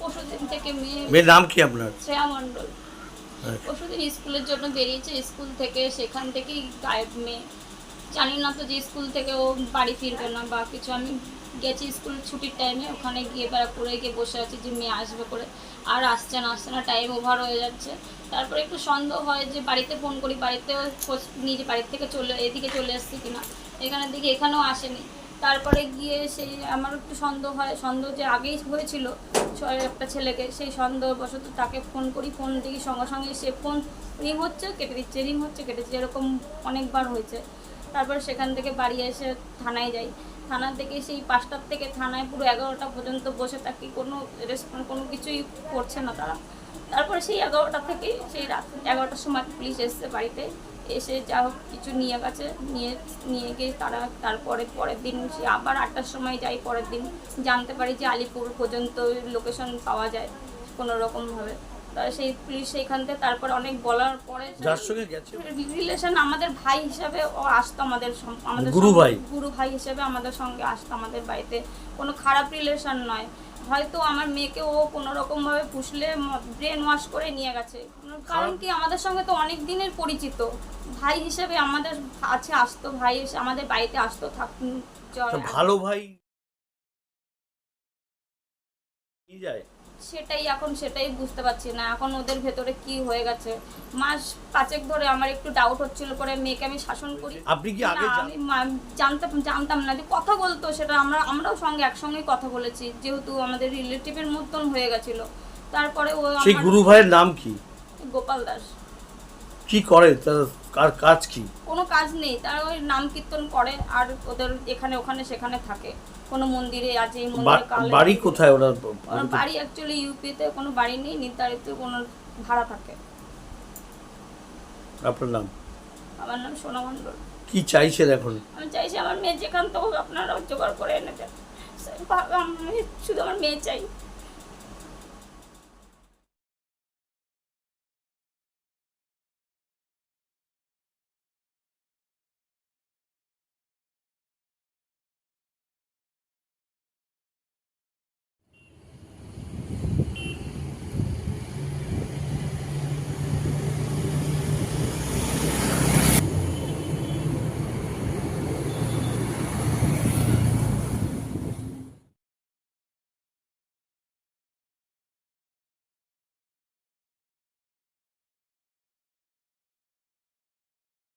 পরশুদিন থেকে মেয়ে মেয়ের নাম কি আপনার? শ্রেয়া মণ্ডল। আচ্ছা। পরশুদিন স্কুলের জন্য বেরিয়েছে স্কুল থেকে সেখান থেকেই গায়েব মেয়ে। জানি না তো যে স্কুল থেকে ও বাড়ি ফিরবে না বা কিছু। আমি গেছি স্কুল ছুটির টাইমে ওখানে গিয়ে বেড়া করে গিয়ে বসে আছি যে মেয়ে আসবে করে আর আসছে না আসছে না টাইম ওভার হয়ে যাচ্ছে। তারপরে একটু সন্দেহ হয় যে বাড়িতে ফোন করি বাড়িতে নিজে বাড়ির থেকে চলে এদিকে চলে এসছি কিনা। এখানের দিকে এখানেও আসেনি। তারপরে গিয়ে সেই আমার একটু সন্দেহ হয়, সন্দেহ যে আগেই হয়েছিল একটা ছেলেকে, সেই সন্দেহবশত তাকে ফোন করি ফোন দেখি সঙ্গে সঙ্গে সে ফোন রিং হচ্ছে, কেটে দিচ্ছে রিং হচ্ছে কেটে দিচ্ছে এরকম অনেকবার হয়েছে। তারপর সেখান থেকে বাড়ি এসে থানায় যাই। থানা থেকে সেই পাঁচটার থেকে থানায় পুরো এগারোটা পর্যন্ত বসে থাকি, কোনো রেসপন্স কোনো কিছুই করছে না তারা। তারপরে সেই এগারোটা থেকে সেই রাত এগারোটার সময় পুলিশ এসছে বাড়িতে। এসে যা হোক কিছু নিয়ে গেছে, নিয়ে নিয়ে গিয়ে তারা তারপরে পরের দিন সে আবার আটটার সময় যাই, পরের দিন জানতে পারি যে আলিপুর পর্যন্ত লোকেশন পাওয়া যায় কোনো রকমভাবে সেই পুলিশ সেইখান থেকে তারপরে অনেক বলার পরে যার সঙ্গে গেছে? রিলেশন আমাদের ভাই হিসাবে ও আসতো আমাদের আমাদের গুরু ভাই? গুরু ভাই হিসেবে আমাদের সঙ্গে আসতো আমাদের বাড়িতে। কোনো খারাপ রিলেশন নয়। হয়তো আমার মেয়েকে ও কোনো রকম ভাবে পুষলে ব্রেন ওয়াশ করে নিয়ে গেছে। কারণ কি আমাদের সঙ্গে তো অনেক দিনের পরিচিত। ভাই হিসেবে আমাদের আছে আসতো ভাই এসে আমাদের বাড়িতে আসতো থাক ভালো ভাই কি যায়? সেটাই এখন সেটাই বুঝতে পারছি না। এখন ওদের ভেতরে কি হয়ে গেছে? মাস পাঁচেক ধরে আমার একটু ডাউট হচ্ছিল পরে মেয়েকে আমি শাসন করি। আপনি কি আগে আমি জানতাম জানতাম না যে কথা বলতো সেটা। আমরা আমরাও সঙ্গে একসঙ্গেই কথা বলেছি যেহেতু আমাদের রিলেটিভের মতন হয়ে গেছিল। তারপরে ও সেই গুরু ভাইয়ের নাম কি? গোপাল দাস। কি করে? তার কার কাজ কি? কোনো কাজ নেই তারা ওই নাম কীর্তন করে আর ওদের এখানে ওখানে সেখানে থাকে। কোনো মন্দিরে আজ এই মন্দিরে কাল বাড়ি কোথায় ওরা? বাড়ি অ্যাকচুয়ালি ইউপিতে কোনো বাড়ি নেই নির্ধারিত কোনো ভাড়া থাকে। আপনার নাম? আমার নাম সোনা মণ্ডল। কি চাইছেন এখন? আমি চাইছি আমার মেয়ে যেখান থেকে আপনারা জোগাড় করে এনে দেন। শুধু আমার মেয়ে চাই।